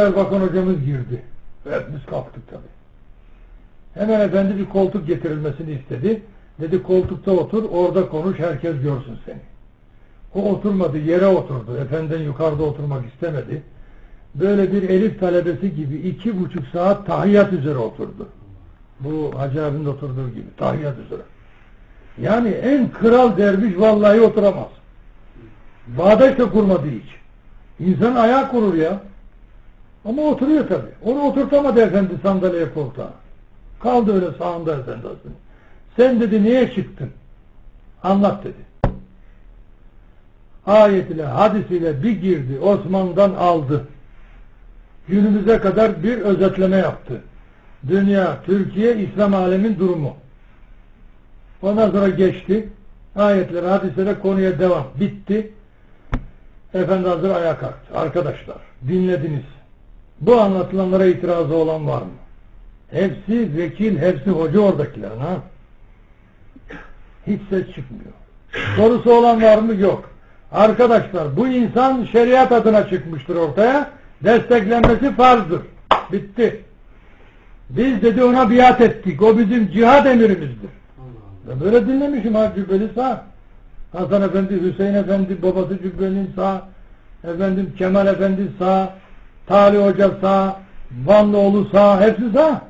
Erbakan hocamız girdi. Hepimiz kalktık tabi. Hemen efendi bir koltuk getirilmesini istedi. Dedi koltukta otur, orada konuş, herkes görsün seni. O oturmadı, yere oturdu. Efendiden yukarıda oturmak istemedi. Böyle bir elif talebesi gibi iki buçuk saat tahiyyat üzere oturdu. Bu Hacı abinin oturduğu gibi, tahiyyat üzere. Yani en kral derviş vallahi oturamaz. Bağdaş da kurmadı hiç. İnsan ayağa kurur ya. Ama oturuyor tabi. Onu oturtamadı efendi sandalye koltuğa. Kaldı öyle sağında efendi aslında. Sen dedi niye çıktın? Anlat dedi. Ayet ile hadis ile bir girdi. Osman'dan aldı. Günümüze kadar bir özetleme yaptı. Dünya, Türkiye, İslam alemin durumu. Ondan sonra geçti. Ayetler, hadislere konuya devam. Bitti. Efendi Hazır ayağa kalktı. Arkadaşlar dinlediniz. Bu anlatılanlara itirazı olan var mı? Hepsi vekil, hepsi hoca oradakilerin ha. Hiç ses çıkmıyor. Sorusu olan var mı? Yok. Arkadaşlar bu insan şeriat adına çıkmıştır ortaya. Desteklenmesi farzdır. Bitti. Biz dedi ona biat ettik. O bizim cihad emirimizdir. Ben böyle dinlemişim ha Cübbeli sağ. Hasan Efendi, Hüseyin Efendi, babası Cübbeli'nin sağ. Efendim Kemal Efendi sağ. Tali Hoca sağ. Vanlıoğlu sağ. Hepsi sağ.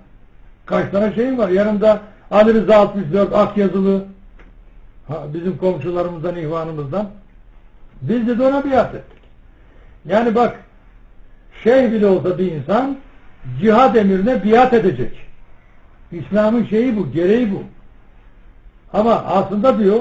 Kaç tane şeyim var. Yanımda Ali Rıza 64 ak yazılı. Ha, bizim komşularımızdan, ihvanımızdan. Biz de ona biat ettik. Yani bak şeyh bile olsa bir insan cihad emrine biat edecek. İslam'ın şeyi bu, gereği bu. Ama aslında diyor